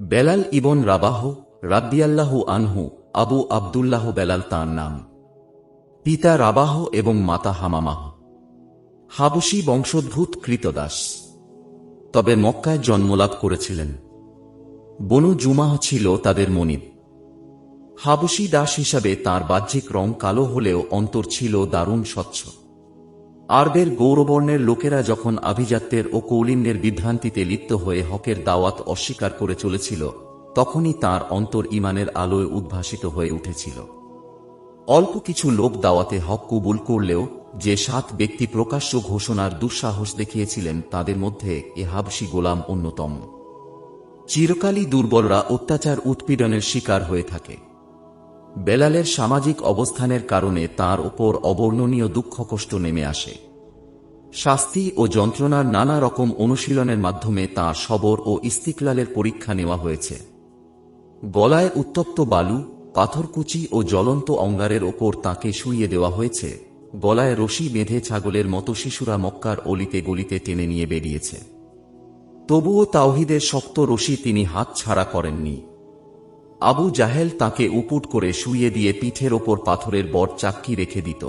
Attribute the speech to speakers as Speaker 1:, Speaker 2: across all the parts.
Speaker 1: বেলাল ইবন রাবাহ রাদ্দিয়াল্লাহু আনহু আবু আবদুল্লাহ বেলাল তাঁর নাম। পিতা রাবাহ এবং মাতা হামামাহ হাবশী বংশোদ্ভূত কৃতদাস। তবে মক্কায় জন্মলাভ করেছিলেন। বনু জুমাহ ছিল তাদের মনিব। হাবশী দাস হিসাবে তার বাহ্যিক রং কালো হলেও অন্তর ছিল দারুণ স্বচ্ছ। আরবের গৌরবর্ণের লোকেরা যখন আভিজাত্যের ও কৌলিন্যের বিভ্রান্তিতে লিপ্ত হয়ে হকের দাওয়াত অস্বীকার করে চলেছিল, তখনই তার অন্তর ইমানের আলোয় উদ্ভাসিত হয়ে উঠেছিল। অল্প কিছু লোক দাওয়াতে হক কবুল করলেও যে সাত ব্যক্তি প্রকাশ্য ঘোষণার দুঃসাহস দেখিয়েছিলেন, তাদের মধ্যে এ হাবশি গোলাম অন্যতম। চিরকালই দুর্বলরা অত্যাচার উৎপীড়নের শিকার হয়ে থাকে। বেলালের সামাজিক অবস্থানের কারণে তার ওপর অবর্ণনীয় দুঃখ কষ্ট নেমে আসে। শাস্তি ও যন্ত্রণার নানা রকম অনুশীলনের মাধ্যমে তাঁর সবর ও ইস্তিকলালের পরীক্ষা নেওয়া হয়েছে। গলায় উত্তপ্ত বালু, পাথরকুচি ও জ্বলন্ত অঙ্গারের ওপর তাকে শুইয়ে দেওয়া হয়েছে। গলায় রশি বেঁধে ছাগলের মতো শিশুরা মক্কার অলিতে গলিতে টেনে নিয়ে বেরিয়েছে। তবুও তাওহিদের শক্ত রশি তিনি হাত ছাড়া করেননি। আবু জাহেল তাকে উপুট করে শুয়ে দিয়ে পিঠের ওপর পাথরের বট চাক্কি রেখে দিত।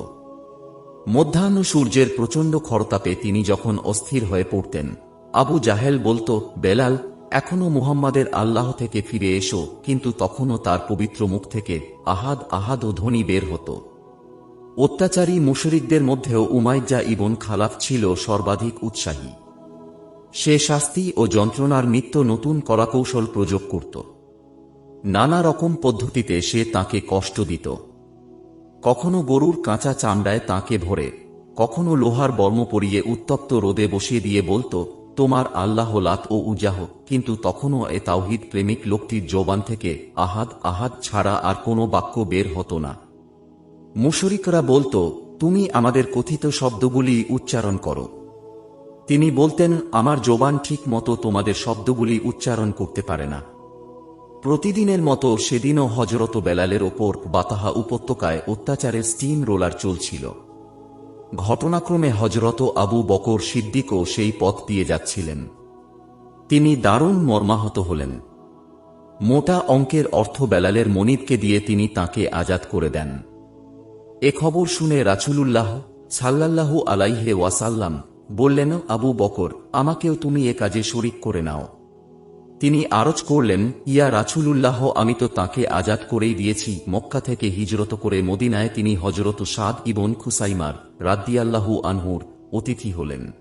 Speaker 1: মধ্যাহ্ন সূর্যের প্রচণ্ড খরতাপে তিনি যখন অস্থির হয়ে পড়তেন, আবু জাহেল বলতো, বেলাল, এখনও মুহাম্মাদের আল্লাহ থেকে ফিরে এসো, কিন্তু তখনও তার পবিত্র মুখ থেকে আহাদ আহাদ ও ধ্বনি বের হতো। অত্যাচারী মুশরিকদের মধ্যেও উমাইজা ইবন খালাফ ছিল সর্বাধিক উৎসাহী। সে শাস্তি ও যন্ত্রণার নিত্য নতুন কলাকৌশল প্রয়োগ করত। নানা রকম পদ্ধতিতে সে তাকে কষ্ট দিত। কখনো গরুর কাঁচা চামড়ায় তাকে ভরে, কখনো লোহার বর্ম পরিয়ে উত্তপ্ত রোদে বসিয়ে দিয়ে বলতো, তোমার আল্লাহ লাত ও উজাহ। কিন্তু তখনও এ তাওহিদ প্রেমিক লোকটির জোবান থেকে আহাদ আহাদ ছাড়া আর কোনো বাক্য বের হতো না। মুশরিকরা বলতো, তুমি আমাদের কথিত শব্দগুলি উচ্চারণ করো। তিনি বলতেন, আমার জোবান ঠিক মতো তোমাদের শব্দগুলি উচ্চারণ করতে পারে না। প্রতিদিনের মতো সেদিনও হজরত বেলালের ওপর বাতাহা উপত্যকায় অত্যাচারের স্টিম রোলার চলছিল। ঘটনাক্রমে হজরত আবু বকর সিদ্দিকও সেই পথ দিয়ে যাচ্ছিলেন। তিনি দারুণ মর্মাহত হলেন। মোটা অঙ্কের অর্থ বেলালের মনিবকে দিয়ে তিনি তাকে আজাদ করে দেন। এ খবর শুনে রাছুলুল্লাহ সাল্লাল্লাহু আলাইহে ওয়াসাল্লাম বললেন, আবু বকর, আমাকেও তুমি এ কাজে শরিক করে নাও। তিনি আরজ করলেন, ইয়া রাছুলুল্লাহ আমি তো তাকে আজাদ করেই দিয়েছি। মক্কা থেকে হিজরত করে মদিনায় তিনি হজরত সাদ ইবন খুসাইমার রাদ্দিয়াল্লাহু আনহুর অতিথি হলেন।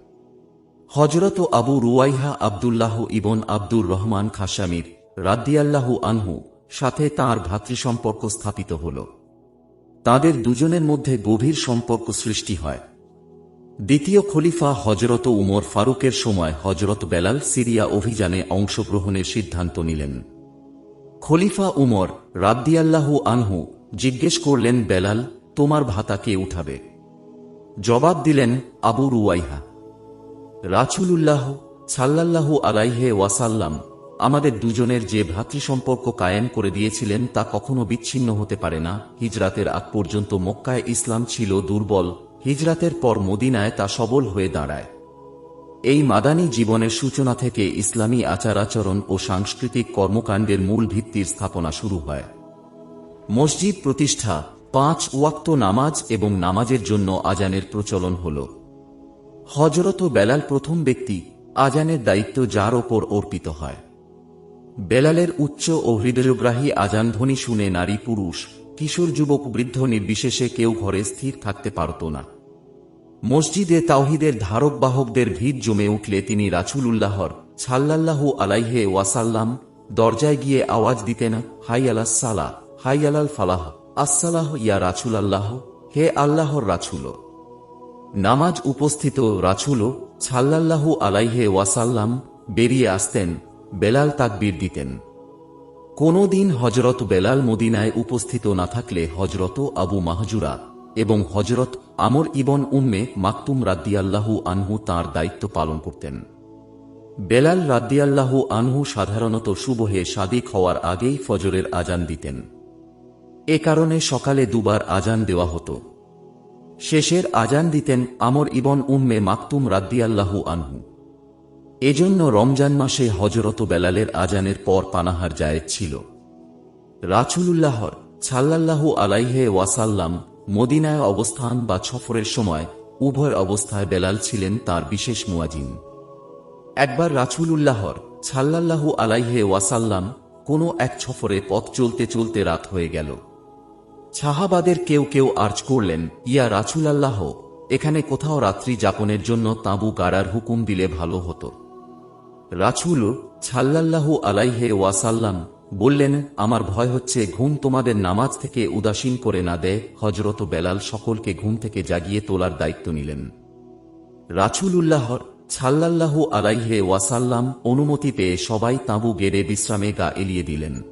Speaker 1: হজরত আবু রুয়াইহা আবদুল্লাহ ইবন আব্দুর রহমান খাসামির রাদ্দিয়াল্লাহু আনহু সাথে তাঁর ভ্রাতৃসম্পর্ক স্থাপিত হল। তাদের দুজনের মধ্যে গভীর সম্পর্ক সৃষ্টি হয়। দ্বিতীয় খলিফা হজরত উমর ফারুকের সময় হজরত বেলাল সিরিয়া অভিযানে অংশগ্রহণের সিদ্ধান্ত নিলেন। খলিফা উমর রাদ্দিয়াল্লাহু আনহু জিজ্ঞেস করলেন, বেলাল, তোমার ভাতা কে উঠাবে? জবাব দিলেন, আবু রুয়াইহা রাছুলুল্লাহ সাল্লাল্লাহু আলাইহে ওয়াসাল্লাম আমাদের দুজনের যে ভ্রাতৃসম্পর্ক কায়েম করে দিয়েছিলেন তা কখনো বিচ্ছিন্ন হতে পারে না। হিজরাতের আগ পর্যন্ত মক্কায় ইসলাম ছিল দুর্বল হিজরাতের পর মদিনায় তা সবল হয়ে দাঁড়ায়। এই মাদানী জীবনের সূচনা থেকে ইসলামী আচার আচরণ ও সাংস্কৃতিক কর্মকাণ্ডের মূল ভিত্তির স্থাপনা শুরু হয়। মসজিদ প্রতিষ্ঠা পাঁচ ওয়াক্ত নামাজ এবং নামাজের জন্য আজানের প্রচলন হল। হজরত বেলাল প্রথম ব্যক্তি আজানের দায়িত্ব যার ওপর অর্পিত হয়। বেলালের উচ্চ ও হৃদয়গ্রাহী আজান ধ্বনি শুনে নারী পুরুষ কিশোর যুবক বৃদ্ধ নির্বিশেষে কেউ ঘরে স্থির থাকতে পারত না। মসজিদে তাওহিদের ধারক বাহকদের ভিড় জমে উঠলে তিনি রাছুল উল্লাহর সাল্লাল্লাহু আলাইহে ওয়াসাল্লাম দরজায় গিয়ে আওয়াজ দিতেন, হাই আলাহ সালা হাই আলাল ফালাহ, আসসালাহ ইয়া রাছুল আল্লাহ হে আল্লাহর রাছুল নামাজ উপস্থিত রাছুল সাল্লাল্লাহু আলাইহে ওয়াসাল্লাম বেরিয়ে আসতেন, বেলাল তাকবির দিতেন। কোনো দিন হজরত বেলাল মদিনায় উপস্থিত না থাকলে হজরত আবু মাহজুরা এবং হজরত আমর ইবন উম্মে মাকতুম রাদ্দিয়াল্লাহু আনহু তার দায়িত্ব পালন করতেন। বেলাল রাদ্দিয়াল্লাহু আনহু সাধারণত সুবহে সাদিক হওয়ার আগেই ফজরের আজান দিতেন। এ কারণে সকালে দুবার আজান দেওয়া হতো। শেষের আজান দিতেন আমর ইবন উম্মে মাকতুম রাদ্দিয়াল্লাহু আনহু। এজন্য রমজান মাসে হজরত বেলালের আজানের পর পানাহার জায়েজ ছিল। রাচুলুল্লাহর ছাল্লাল্লাহু আলাইহে ওয়াসাল্লাম মদিনায় অবস্থান বা সফরের সময় উভয় অবস্থায় বেলাল ছিলেন তার বিশেষ মুয়াজিন একবার রাচুলুল্লাহর ছাল্লাল্লাহু আলাইহে ওয়াসাল্লাম কোনো এক সফরে পথ চলতে চলতে রাত হয়ে গেল। সাহাবাদের কেউ কেউ আর্জ করলেন, ইয়া রাছুল আল্লাহ এখানে কোথাও রাত্রি যাপনের জন্য তাঁবু গাড়ার হুকুম দিলে ভালো হতো। রাছুল ছাল্লাল্লাহু আলাইহে ওয়াসাল্লাম বললেন, আমার ভয় হচ্ছে, ঘুম তোমাদের নামাজ থেকে উদাসীন করে না দেয়। হজরত বেলাল সকলকে ঘুম থেকে জাগিয়ে তোলার দায়িত্ব নিলেন। রাছুলুল্লাহর ছাল্লাল্লাহু আলাইহে ওয়াসাল্লাম অনুমতি পেয়ে সবাই তাঁবু গেড়ে বিশ্রামে গা এলিয়ে দিলেন।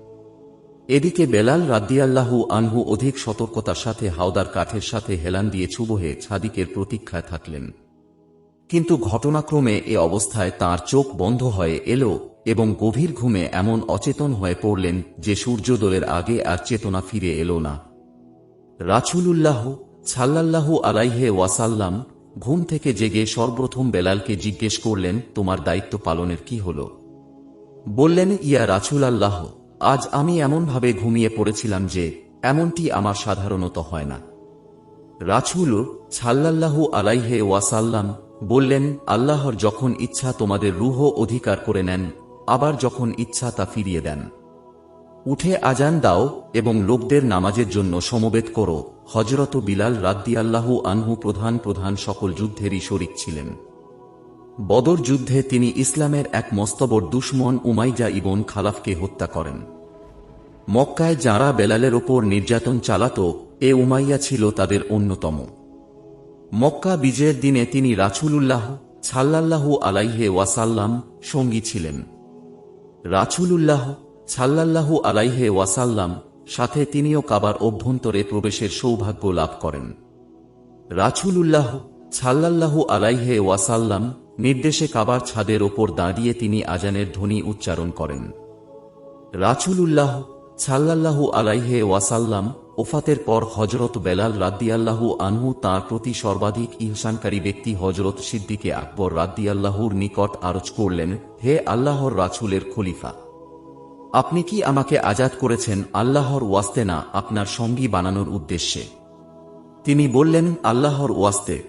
Speaker 1: এদিকে বেলাল রাদ্দিয়াল্লাহু আনহু অধিক সতর্কতার সাথে হাওদার কাঠের সাথে হেলান দিয়ে ছুবহে ছাদিকের প্রতীক্ষায় থাকলেন। কিন্তু ঘটনাক্রমে এ অবস্থায় তার চোখ বন্ধ হয়ে এলো এবং গভীর ঘুমে এমন অচেতন হয়ে পড়লেন যে সূর্যোদয়ের আগে আর চেতনা ফিরে এলো না। রাছুলুল্লাহ ছাল্লাল্লাহু আলাইহে ওয়াসাল্লাম ঘুম থেকে জেগে সর্বপ্রথম বেলালকে জিজ্ঞেস করলেন, তোমার দায়িত্ব পালনের কি হল? বললেন, ইয়া রাছুল আল্লাহ আজ আমি এমনভাবে ঘুমিয়ে পড়েছিলাম যে এমনটি আমার সাধারণত হয় না। রাছুল ছাল্লাল্লাহু আলাইহে ওয়াসাল্লাম বললেন, আল্লাহর যখন ইচ্ছা তোমাদের রুহ অধিকার করে নেন, আবার যখন ইচ্ছা তা ফিরিয়ে দেন। উঠে আজান দাও এবং লোকদের নামাজের জন্য সমবেত করো। হজরত বিলাল রাদ্দিয়াল্লাহু আনহু প্রধান প্রধান সকল যুদ্ধেরই শরিক ছিলেন। বদর যুদ্ধে তিনি ইসলামের এক মস্তবর দুশ্মন উমাইজা ইবন খালাফকে হত্যা করেন। মক্কায় যারা বেলালের ওপর নির্যাতন চালাত, এ উমাইয়া ছিল তাদের অন্যতম। মক্কা বিজয়ের দিনে তিনি রাছুলুল্লাহ ছাল্লাল্লাহু আলাইহে ওয়াসাল্লাম সঙ্গী ছিলেন। রাছুলুল্লাহ ছাল্লাল্লাহু আলাইহে ওয়াসাল্লাম সাথে তিনিও কাবার অভ্যন্তরে প্রবেশের সৌভাগ্য লাভ করেন। রাছুলুল্লাহ ছাল্লাল্লাহু আলাইহে ওয়াসাল্লাম নির্দেশে কাবার ছাদের ওপর দাঁড়িয়ে তিনি আজানের ধ্বনি উচ্চারণ করেন। রাছুলুল্লাহ ছাল্লাল্লাহু আলাইহে ওয়াসাল্লাম ওফাতের পর হজরত বেলাল রাদ্দিয়াল্লাহু আনহু তাঁর প্রতি সর্বাধিক ইহসানকারী ব্যক্তি হজরত সিদ্দিকে আকবর রাদ্দিয়াল্লাহুর নিকট আরজ করলেন, হে আল্লাহর রাছুলের খলিফা, আপনি কি আমাকে আজাদ করেছেন আল্লাহর ওয়াস্তে না আপনার সঙ্গী বানানোর উদ্দেশ্যে? তিনি বললেন, আল্লাহর ওয়াস্তে।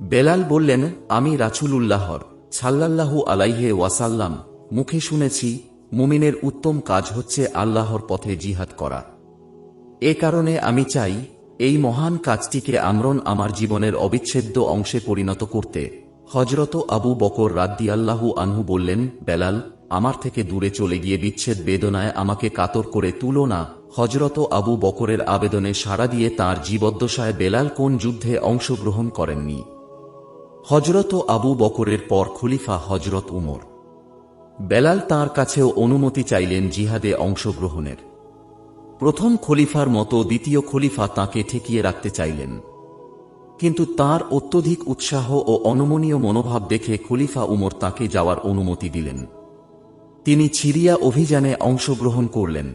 Speaker 1: বেলাল বললেন, আমি রাছুলুল্লাহর ছাল্লাল্লাহু আলাইহে ওয়াসাল্লাম, মুখে শুনেছি, মুমিনের উত্তম কাজ হচ্ছে আল্লাহর পথে জিহাদ করা। এ কারণে আমি চাই এই মহান কাজটিকে আমরণ আমার জীবনের অবিচ্ছেদ্য অংশে পরিণত করতে। হজরত আবু বকর রাদ্দিয়াল্লাহু আনহু বললেন, বেলাল, আমার থেকে দূরে চলে গিয়ে বিচ্ছেদ বেদনায় আমাকে কাতর করে তুলো না। হজরত আবু বকরের আবেদনে সাড়া দিয়ে তার জীবদ্দশায় বেলাল কোন যুদ্ধে অংশগ্রহণ করেননি। হজরত আবু বকরের পর খলিফা হজরত উমর। বেলাল তার কাছেও অনুমতি চাইলেন জিহাদে অংশগ্রহণের। প্রথম খলিফার মতো দ্বিতীয় খলিফা তাকে ঠেকিয়ে রাখতে চাইলেন। কিন্তু তার অত্যধিক উৎসাহ ও অনমনীয় মনোভাব দেখে খলিফা উমর তাকে যাওয়ার অনুমতি দিলেন। তিনি ছিরিয়া অভিযানে অংশগ্রহণ করলেন।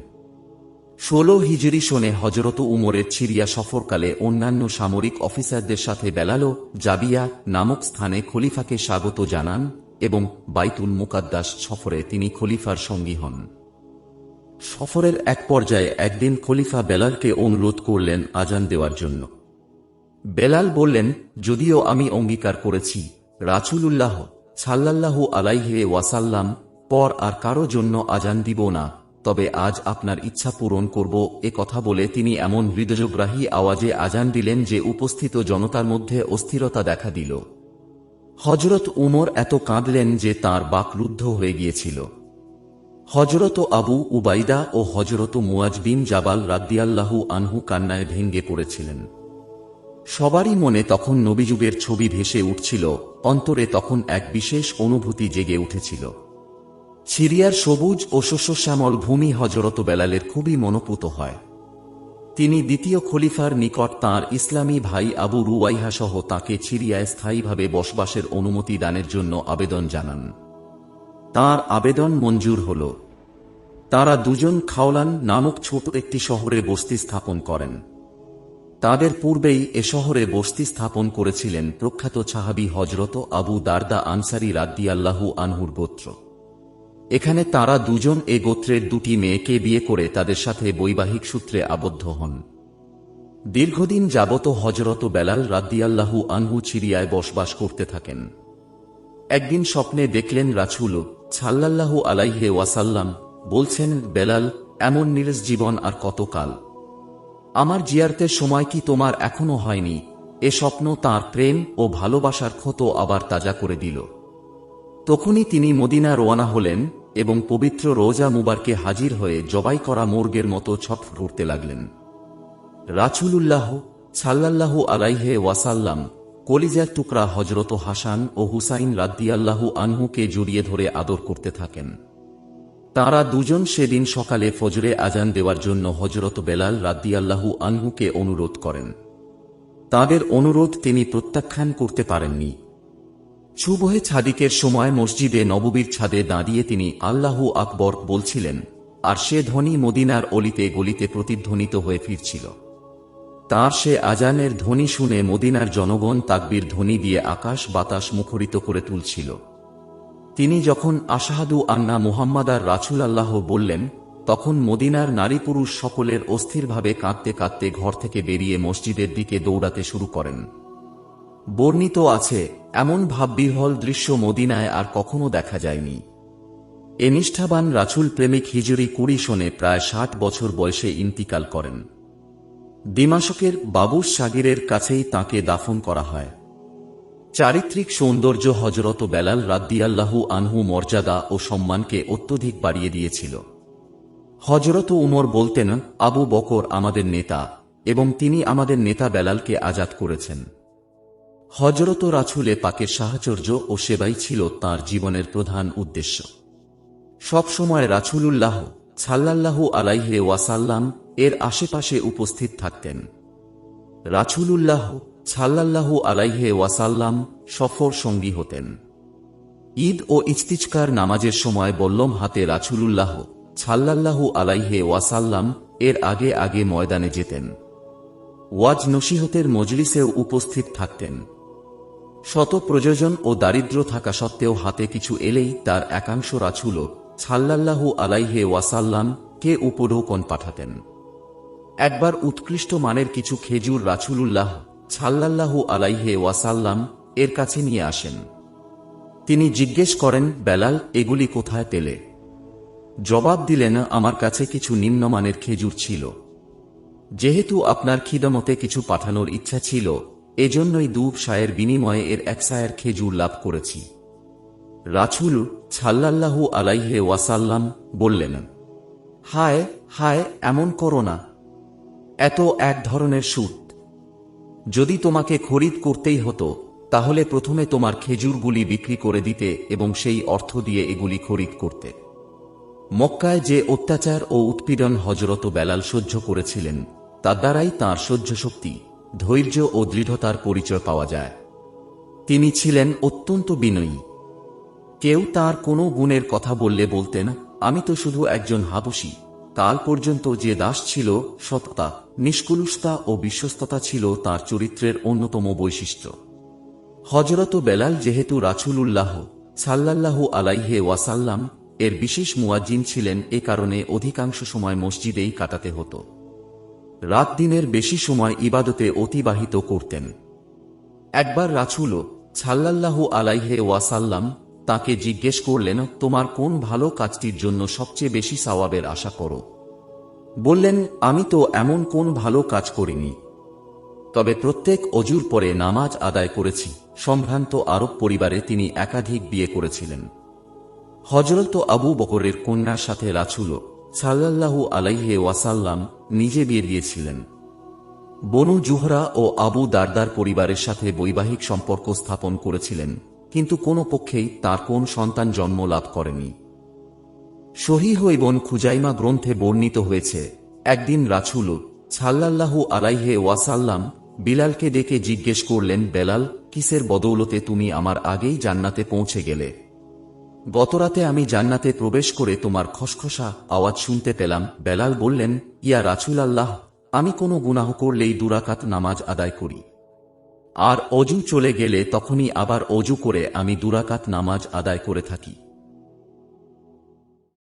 Speaker 1: ষোলো হিজরি সনে হজরত উমরের ছিরিয়া সফরকালে অন্যান্য সামরিক অফিসারদের সাথে বেলালো, জাবিয়া নামক স্থানে খলিফাকে স্বাগত জানান এবং বাইতুল মুকাদ্দাস সফরে তিনি খলিফার সঙ্গী হন। সফরের এক পর্যায়ে একদিন খলিফা বেলালকে অনুরোধ করলেন আজান দেওয়ার জন্য। বেলাল বললেন, যদিও আমি অঙ্গীকার করেছি রাচুলুল্লাহ ছাল্লাল্লাহু আলাইহে ওয়াসাল্লাম পর আর কারও জন্য আজান দিব না। তবে আজ আপনার ইচ্ছা পূরণ করব। এ কথা বলে তিনি এমন হৃদয়গ্রাহী আওয়াজে আজান দিলেন যে উপস্থিত জনতার মধ্যে অস্থিরতা দেখা দিল। হজরত উমর এত কাঁদলেন যে তার বাক রুদ্ধ হয়ে গিয়েছিল। হজরত আবু উবাইদা ও হজরত মুয়াজ বিন জাবাল রাদ্দিয়াল্লাহু আনহু কান্নায় ভেঙ্গে পড়েছিলেন। সবারই মনে তখন নবীযুগের ছবি ভেসে উঠছিল, অন্তরে তখন এক বিশেষ অনুভূতি জেগে উঠেছিল। সিরিয়ার সবুজ ও শস্যশ্যামল ভূমি হজরত বেলালের খুবই মনোপুত হয়। তিনি দ্বিতীয় খলিফার নিকট তাঁর ইসলামী ভাই আবু রুয়াইহা সহ তাঁকে সিরিয়ায় স্থায়ীভাবে বসবাসের অনুমতি দানের জন্য আবেদন জানান। তার আবেদন মঞ্জুর হল। তারা দুজন খাওলান নামক ছোট একটি শহরে বস্তি স্থাপন করেন। তাদের পূর্বেই এ শহরে বস্তি স্থাপন করেছিলেন প্রখ্যাত সাহাবি হজরত আবু দারদা আনসারি রাদ্দিয়াল্লাহু আনহুর গোত্র। এখানে তারা দুজন এ গোত্রের দুটি মেয়েকে বিয়ে করে তাদের সাথে বৈবাহিক সূত্রে আবদ্ধ হন। দীর্ঘদিন যাবত হজরত বেলাল রাদ্দিয়াল্লাহু আনহু চিরিয়ায় বসবাস করতে থাকেন। একদিন স্বপ্নে দেখলেন রাছুল ছাল্লাল্লাহু আলাইহে ওয়াসাল্লাম বলছেন, বেলাল, এমন নিরেশ জীবন আর কতকাল। আমার জিয়ারতের সময় কি তোমার এখনও হয়নি? এ স্বপ্ন তার প্রেম ও ভালোবাসার ক্ষত আবার তাজা করে দিল। তখনই তিনি মদিনা রোয়ানা হলেন এবং পবিত্র রোজা মুবারকে হাজির হয়ে জবাই করা মোর্গের মতো ছট করতে লাগলেন। রাছুলুল্লাহ সাল্লাল্লাহু আলাইহে ওয়াসাল্লাম কলিজার টুকরা হজরত হাসান ও হুসাইন রাদ্দিয়াল্লাহু আনহুকে জড়িয়ে ধরে আদর করতে থাকেন। তারা দুজন সেদিন সকালে ফজরে আজান দেওয়ার জন্য হজরত বেলাল রাদ্দিয়াল্লাহু আনহুকে অনুরোধ করেন। তাদের অনুরোধ তিনি প্রত্যাখ্যান করতে পারেননি। সুবহে ছাদিকের সময় মসজিদে নববীর ছাদে দাঁড়িয়ে তিনি আল্লাহু আকবর বলছিলেন, আর সে ধ্বনি মদিনার অলিতে গলিতে প্রতিধ্বনিত হয়ে ফিরছিল। তার সে আজানের ধ্বনি শুনে মদিনার জনগণ তাকবীর ধ্বনি দিয়ে আকাশ বাতাস মুখরিত করে তুলছিল। তিনি যখন আশাহাদু আন্না মুহাম্মাদার রাছুল আল্লাহ বললেন, তখন মদিনার নারী পুরুষ সকলের অস্থিরভাবে কাঁদতে কাঁদতে ঘর থেকে বেরিয়ে মসজিদের দিকে দৌড়াতে শুরু করেন। বর্ণিত আছে, এমন ভাববিহল দৃশ্য মদিনায় আর কখনো দেখা যায়নি। এ নিষ্ঠাবান রাছুল প্রেমিক হিজুরি কুড়ি সনে প্রায় ষাট বছর বয়সে ইন্তিকাল করেন। দিমাশকের বাবুস সাগিরের কাছেই তাকে দাফন করা হয়। চারিত্রিক সৌন্দর্য হজরত বেলাল রাদ্দিয়াল্লাহু আনহু মর্যাদা ও সম্মানকে অত্যধিক বাড়িয়ে দিয়েছিল। হজরত উমর বলতেন, আবু বকর আমাদের নেতা এবং তিনি আমাদের নেতা বেলালকে আজাদ করেছেন। হজরত রাছুলে পাকের সাহচর্য ও সেবাই ছিল তার জীবনের প্রধান উদ্দেশ্য। সবসময় রাছুলুল্লাহ ছাল্লাল্লাহু আলাইহে ওয়াসাল্লাম এর আশেপাশে উপস্থিত থাকতেন। রাছুলুল্লাহ ছাল্লাল্লাহু আলাইহে ওয়াসাল্লাম সফর সঙ্গী হতেন। ঈদ ও ইস্তিচকার নামাজের সময় বল্লম হাতে রাছুলুল্লাহ ছাল্লাল্লাহু আলাইহে ওয়াসাল্লাম এর আগে আগে ময়দানে যেতেন। ওয়াজ নসিহতের মজলিসেও উপস্থিত থাকতেন। শত প্রযোজন ও দারিদ্র থাকা সত্ত্বেও হাতে কিছু এলেই তার একাংশ রাছুল ছাল্লাল্লাহু আলাইহে ওয়াসাল্লাম কে উপঢৌকন পাঠাতেন। একবার উৎকৃষ্ট মানের কিছু খেজুর রাছুলুল্লাহ ছাল্লাল্লাহু আলাইহে ওয়াসাল্লাম এর কাছে নিয়ে আসেন। তিনি জিজ্ঞেস করেন, বেলাল, এগুলি কোথায় পেলে? জবাব দিলেন, আমার কাছে কিছু নিম্নমানের খেজুর ছিল। যেহেতু আপনার খিদমতে কিছু পাঠানোর ইচ্ছা ছিল, এজন্যই দু সায়ের বিনিময়ে এর এক সায়ের খেজুর লাভ করেছি। রাছুল ছাল্লাল্লাহু আলাইহে ওয়াসাল্লাম বললেন, হায় হায়, এমন করো না। এত এক ধরনের সুদ যদি তোমাকে খরিদ করতেই হতো, তাহলে প্রথমে তোমার খেজুরগুলি বিক্রি করে দিতে এবং সেই অর্থ দিয়ে এগুলি খরিদ করতে। মক্কায় যে অত্যাচার ও উৎপীড়ন হজরত বেলাল সহ্য করেছিলেন, তার দ্বারাই তাঁর সহ্য শক্তি ধৈর্য ও দৃঢ়তার পরিচয় পাওয়া যায়। তিনি ছিলেন অত্যন্ত বিনয়ী। কেউ তার কোনো গুণের কথা বললে বলতেন, আমি তো শুধু একজন হাবসি কাল পর্যন্ত যে দাস ছিল সততা নিষ্কুলুষতা ও বিশ্বস্ততা ছিল তার চরিত্রের অন্যতম বৈশিষ্ট্য। হজরত বেলাল যেহেতু রাছুলুল্লাহ সাল্লাল্লাহু আলাইহে ওয়াসাল্লাম এর বিশেষ মুয়াজ্জিন ছিলেন, এ কারণে অধিকাংশ সময় মসজিদেই কাটাতে হতো। রাত দিনের বেশি সময় ইবাদতে অতিবাহিত করতেন। একবার রাছুল ছাল্লাল্লাহু আলাইহে ওয়াসাল্লাম তাকে জিজ্ঞেস করলেন, তোমার কোন ভালো কাজটির জন্য সবচেয়ে বেশি সওয়াবের আশা করো? বললেন, আমি তো এমন কোন ভালো কাজ করিনি। তবে প্রত্যেক অজুর পরে নামাজ আদায় করেছি, সম্ভ্রান্ত আরব পরিবারে তিনি একাধিক বিয়ে করেছিলেন। হজরত আবু বকরের কন্যার সাথে রাছুল সাল্লাল্লাহু আলাইহে ওয়াসাল্লাম নিজে বিয়ে দিয়েছিলেন। বনু জুহরা ও আবু দারদার পরিবারের সাথে বৈবাহিক সম্পর্ক স্থাপন করেছিলেন, কিন্তু কোনো পক্ষেই তার কোন সন্তান জন্ম লাভ করেনি। শহীহ ইবন খুজাইমা গ্রন্থে বর্ণিত হয়েছে, একদিন রাছুল ছাল্লাল্লাহু আলাইহে ওয়াসাল্লাম বিলালকে ডেকে জিজ্ঞেস করলেন, বেলাল, কিসের বদৌলতে তুমি আমার আগেই জান্নাতে পৌঁছে গেলে? গতরাতে আমি জান্নাতে প্রবেশ করে তোমার খসখসা আওয়াজ শুনতে পেলাম। বেলাল বললেন, ইয়া রাছুল আল্লাহ আমি কোনো গুনাহ করলেই দুরাকাত নামাজ আদায় করি। আর অজু চলে গেলে তখনই আবার অজু করে আমি দুরাকাত নামাজ আদায় করে থাকি।